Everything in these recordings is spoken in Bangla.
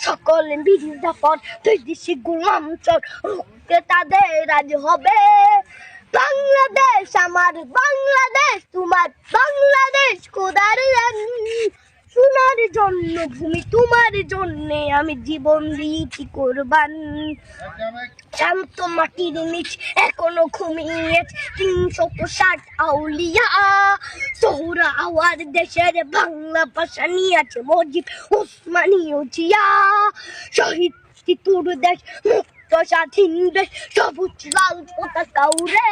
সকলে বিদ্যাপন বিদেশি গুলাম চর। রুখতে তাদের রাজ হবে। বাংলাদেশ আমার বাংলাদেশ তোমার বাংলাদেশ খোদার সোনার জন্য ভূমি তোমার জন্য আমি জীবন দিয়েছি কোরবান। শান্ত মাটির নিচ এখনও ঘুমিয়ে তিনশত ষাট আউলিয়া। সোহরা আওয়ার দেশের বাংলা ভাষা নিয়ে আছে মজিব উসমানীয় জিয়া শহীদ তিতুর দেশ, মুক্ত স্বাধীন দেশ, সবুজ লাল পতাকা উড়ে।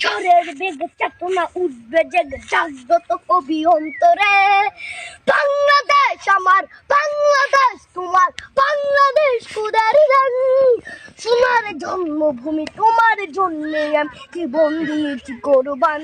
ঝড়ের বেগে চেতনা উঠবে, জেগে জাগ্রত কবি অন্তরে। বাংলাদেশ আমার বাংলাদেশ তোমার বাংলাদেশ খুদার সোনার জন্মভূমি তোমার জন্যে আমি জীবন দিয়েছি কোরবান।